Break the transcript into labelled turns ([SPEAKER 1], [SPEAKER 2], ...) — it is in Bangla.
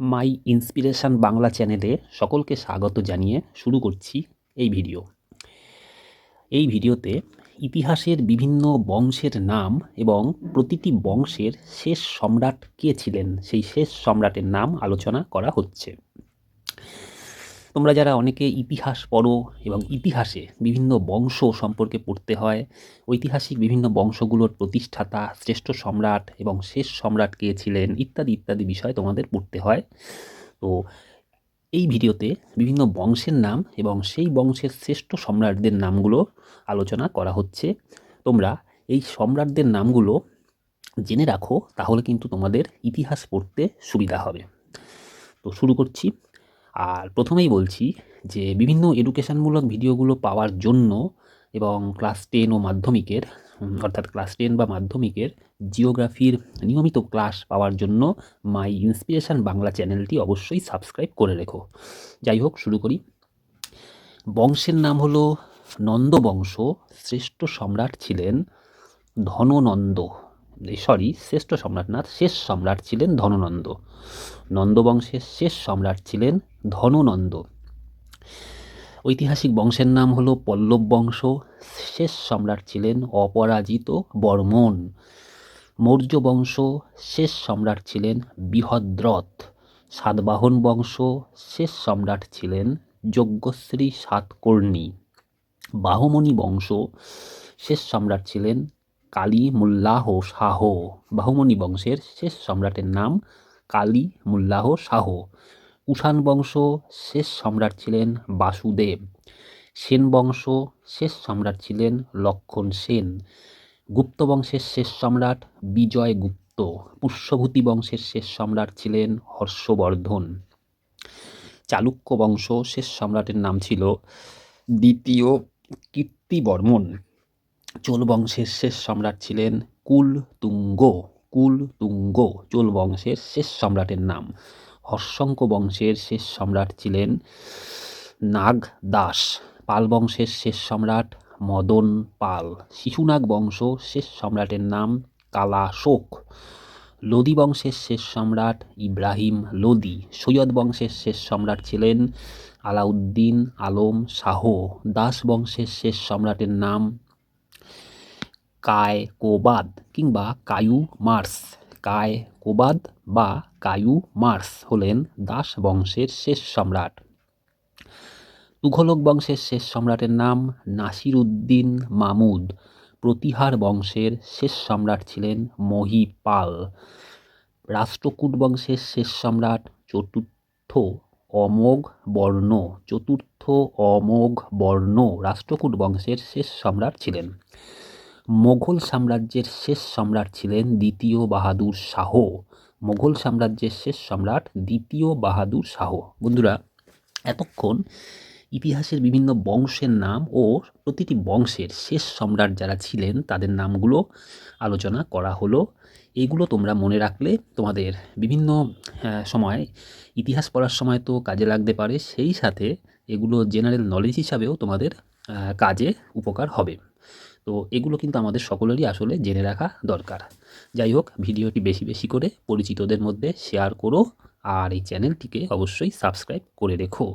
[SPEAKER 1] মাই ইন্সপিরেশান বাংলা চ্যানেলে সকলকে স্বাগত জানিয়ে শুরু করছি এই ভিডিও। এই ভিডিওতে ইতিহাসের বিভিন্ন বংশের নাম এবং প্রতিটি বংশের শেষ সম্রাট কে ছিলেন? সেই শেষ সম্রাটের নাম আলোচনা করা হচ্ছে। তোমরা যারা অনেকে ইতিহাস পড়ো এবং ইতিহাসে বিভিন্ন বংশ সম্পর্কে পড়তে হয় ঐতিহাসিক বিভিন্ন বংশগুলোর প্রতিষ্ঠাতা শ্রেষ্ঠ সম্রাট এবং শেষ সম্রাট কে ছিলেন ইত্যাদি ইত্যাদি বিষয় তোমাদের পড়তে হয়। তো এই ভিডিওতে বিভিন্ন বংশের নাম এবং সেই বংশের শ্রেষ্ঠ সম্রাটদের নামগুলো আলোচনা করা হচ্ছে। তোমরা এই সম্রাটদের নামগুলো জেনে রাখো তাহলে কিন্তু তোমাদের ইতিহাস পড়তে সুবিধা হবে। তো শুরু করছি। আর প্রথমেই বলছি যে বিভিন্ন এডুকেশানমূলক ভিডিওগুলো পাওয়ার জন্য এবং ক্লাস টেন ও মাধ্যমিকের অর্থাৎ ক্লাস টেন বা মাধ্যমিকের জিওগ্রাফির নিয়মিত ক্লাস পাওয়ার জন্য মাই ইন্সপিরেশান বাংলা চ্যানেলটি অবশ্যই সাবস্ক্রাইব করে রেখো। যাই হোক, শুরু করি। বংশের নাম হলো নন্দবংশ। শ্রেষ্ঠ সম্রাট ছিলেন ধননন্দ। সরি শ্রেষ্ঠ সম্রাট না, শেষ সম্রাট ছিলেন ধননন্দ। নন্দবংশের শেষ সম্রাট ছিলেন ধননন্দ। ঐতিহাসিক বংশের নাম হলো পল্লব বংশ। শেষ সম্রাট ছিলেন অপরাজিত বর্মন মৌর্য বংশ, শেষ সম্রাট ছিলেন বৃহদ্রথ। সাতবাহন বংশ, শেষ সম্রাট ছিলেন যজ্ঞশ্রী সাতকর্ণী। বাহুমণি বংশ, শেষ সম্রাট ছিলেন কালী মুল্লাহ শাহ। বাহুমণি বংশের শেষ সম্রাটের নাম কালী মুল্লাহ শাহ। কুষাণ বংশ শেষ সম্রাট ছিলেন বাসুদেব। সেন বংশ শেষ সম্রাট ছিলেন লক্ষণ সেন। গুপ্ত বংশের শেষ সম্রাট বিজয় গুপ্ত। পুষ্যভূতি বংশের শেষ সম্রাট ছিলেন হর্ষবর্ধন। চালুক্য বংশ শেষ সম্রাটের নাম ছিল দ্বিতীয় কীর্তিবর্মন চোল বংশের শেষ সম্রাট ছিলেন কুল তুঙ্গ। কুল তুঙ্গ চোল বংশের শেষ সম্রাটের নাম। হর্ষঙ্ক বংশের শেষ সম্রাট ছিলেন নাগ দাস। পাল বংশের শেষ সম্রাট মদন পাল। শিশুনাগ বংশ শেষ সম্রাটের নাম কালাশোক। লোদি বংশের শেষ সম্রাট ইব্রাহিম লোদি। সৈয়দ বংশের শেষ সম্রাট ছিলেন আলাউদ্দিন আলম শাহ। দাস বংশের শেষ সম্রাটের নাম কায় কোবাদ কিংবা কায়ু মার্স। কায়কোবাদ বা কায়ু মার্স হলেন দাস বংশের শেষ সম্রাট। তুঘলক বংশের শেষ সম্রাটের নাম নাসির উদ্দিন মামুদ। প্রতিহার বংশের শেষ সম্রাট ছিলেন মহিপাল। রাষ্ট্রকূট বংশের শেষ সম্রাট চতুর্থ অমোঘ বর্ণ, চতুর্থ অমোঘ বর্ণ রাষ্ট্রকূট বংশের শেষ সম্রাট ছিলেন। মোঘল সাম্রাজ্যের শেষ সম্রাট ছিলেন দ্বিতীয় বাহাদুর শাহ। মোঘল সাম্রাজ্যের শেষ সম্রাট দ্বিতীয় বাহাদুর শাহ। বন্ধুরা, এতক্ষণ ইতিহাসের বিভিন্ন বংশের নাম ও প্রতিটি বংশের শেষ সম্রাট যারা ছিলেন, তাদের নামগুলো আলোচনা করা হলো। এইগুলো তোমরা মনে রাখলে তোমাদের বিভিন্ন সময়, ইতিহাস পড়ার সময় তো কাজে লাগতে পারে, সেই সাথে এগুলো জেনারেল নলেজ হিসাবেও তোমাদের কাজে উপকার হবে। তো এগুলো কিন্তু আমাদের সকলেরই আসলে জেনে রাখা দরকার। যাই হোক, ভিডিওটি বেশি বেশি করে পরিচিতদের মধ্যে শেয়ার করো, আর এই চ্যানেলটিকে অবশ্যই সাবস্ক্রাইব করে রেখো।